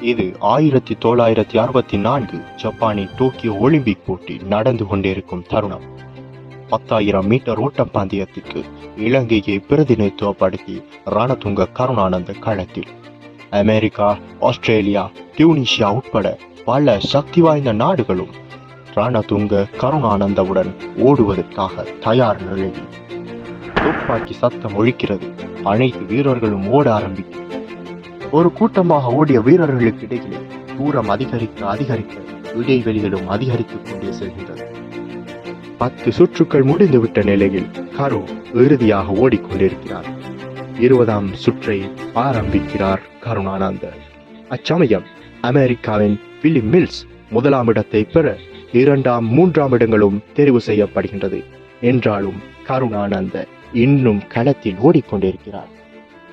இது ஆயிரத்தி தொள்ளாயிரத்தி அறுபத்தி நான்கு ஜப்பானின் டோக்கியோ ஒலிம்பிக் போட்டி நடந்து கொண்டிருக்கும் தருணம். பத்தாயிரம் மீட்டர் ஓட்டப்பந்தயத்திற்கு இலங்கையை பிரதிநிதித்துவப்படுத்தி ரணதுங்க கருணானந்த களத்தில். அமெரிக்கா ஆஸ்திரேலியா டியூனிஷியா உட்பட பல சக்தி வாய்ந்த நாடுகளும் ரணதுங்க கருணானந்தவுடன் ஓடுவதற்காக தயார் நிலையில். துப்பாக்கி சத்தம் ஒழிக்கிறது. அனைத்து வீரர்களும் ஓட ஆரம்பிக்கும் ஒரு கூட்டமாக ஓடிய வீரர்களுக்கு இடையிலே தூரம் அதிகரிக்க அதிகரிக்க இடைவெளிகளும் அதிகரித்துக் கொண்டே செல்கின்றது பத்து சுற்றுக்கள் முடிந்துவிட்ட நிலையில் கரு இறுதியாக ஓடிக்கொண்டிருக்கிறார். இருபதாம் சுற்றை ஆரம்பிக்கிறார் கருணானந்தர் அச்சமயம் அமெரிக்காவின் பிலிம் மில்ஸ் முதலாம் இடத்தை பெற இரண்டாம் மூன்றாம் இடங்களும் தெரிவு செய்யப்படுகின்றது. என்றாலும் கருணானந்த இன்னும் களத்தில் ஓடிக்கொண்டிருக்கிறார்.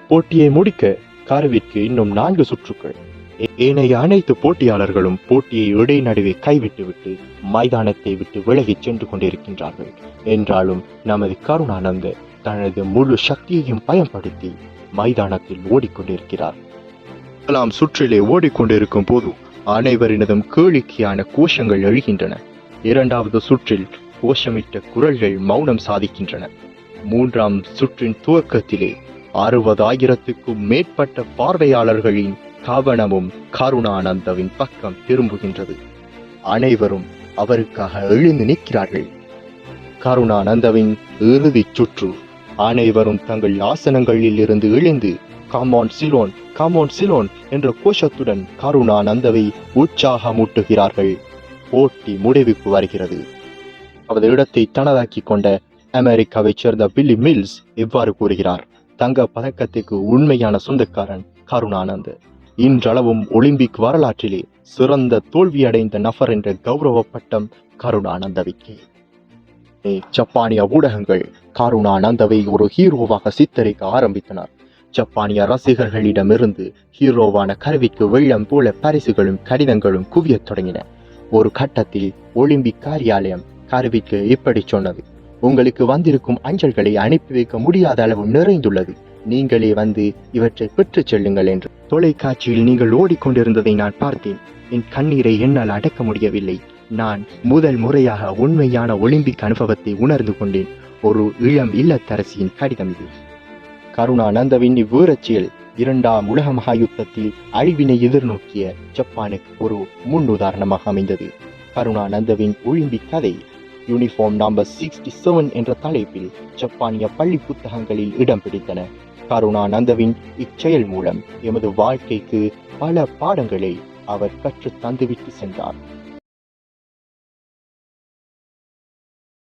போட்டியை முடிக்க கருவிற்கு இன்னும் நான்கு சுற்றுக்கள் ஏனைய அனைத்து போட்டியாளர்களும் போட்டியை இடைநடுவே கைவிட்டுவிட்டு மைதானத்தை விட்டு விலகிச் சென்று கொண்டிருக்கின்றார்கள். என்றாலும் நமது கருணானந்த தனது முழு சக்தியையும் பயன்படுத்தி மைதானத்தில் ஓடிக்கொண்டிருக்கிறார். முதலாம் சுற்றிலே ஓடிக்கொண்டிருக்கும் போது அனைவரினதும் கேளிக்கையான கோஷங்கள் எழுகின்றன. இரண்டாவது சுற்றில் கோஷமிட்ட குரல்கள் மௌனம் சாதிக்கின்றன. மூன்றாம் சுற்றின் துவக்கத்திலே அறுபதாயிரத்துக்கும் மேற்பட்ட பார்வையாளர்களின் கவனமும் கருணானந்தவின் பக்கம் திரும்புகின்றது. அனைவரும் அவருக்காக எழுந்து நிற்கிறார்கள். கருணானந்தவின் இறுதிச் சுற்று. அனைவரும் தங்கள் ஆசனங்களில் இருந்து எழுந்து கமான் சிலோன் கமான் சிலோன் என்ற கோஷத்துடன் கருணானந்தவை உற்சாகமூட்டுகிறார்கள். போட்டி முடிவுக்கு வருகிறது. அவரது இடத்தை தனதாக்கிக் கொண்ட அமெரிக்காவைச் சேர்ந்த பில்லி மில்ஸ் இவ்வாறு கூறுகிறார். தங்க பதக்கத்திற்கு உண்மையான சொந்தக்காரன் கருணானந்த். இன்றளவும் ஒலிம்பிக் வரலாற்றிலே சிறந்த தோல்வியடைந்த நபர் என்ற கௌரவ பட்டம் கருணானந்தவிக்கு. ஏ, ஜப்பானிய ஊடகங்கள் கருணானந்தவை ஒரு ஹீரோவாக சித்தரிக்க ஆரம்பித்தனர். ஜப்பானிய ரசிகர்களிடமிருந்து ஹீரோவான கருவிக்கு வெள்ளம் போல பரிசுகளும் கடிதங்களும் குவியத் தொடங்கின. ஒரு கட்டத்தில் ஒலிம்பிக் காரியாலயம் கருவிக்கு இப்படி சொன்னது. உங்களுக்கு வந்திருக்கும் அஞ்சல்களை அனுப்பி வைக்க முடியாத அளவு நிறைந்துள்ளது. நீங்களே வந்து இவற்றை பெற்றுச் செல்லுங்கள் என்று. தொலைக்காட்சியில் நீங்கள் ஓடிக்கொண்டிருந்ததை நான் பார்த்தேன். என் கண்ணீரை என்னால் அடக்க முடியவில்லை. நான் முதல் முறையாக உண்மையான ஒலிம்பிக் அனுபவத்தை உணர்ந்து கொண்டேன். ஒரு இளம் இல்லத்தரசியின் கடிதம் இது. கருணானந்தவின் இவ்வீரச்சியல் இரண்டாம் உலக மகாயுத்தத்தில் அழிவினை எதிர்நோக்கிய ஜப்பானுக்கு ஒரு முன் உதாரணமாக அமைந்தது. கருணானந்தவின் ஒலிம்பிக் கதை. யூனிஃபார்ம் நம்பர் சிக்ஸ்டி செவன் என்ற தலைப்பில் ஜப்பானிய பள்ளி புத்தகங்களில் இடம் பிடித்தன. கருணானந்தவின் இச்செயல் மூலம் எமது வாழ்க்கைக்கு பல பாடங்களை அவர் கற்று தந்துவிட்டு சென்றார்.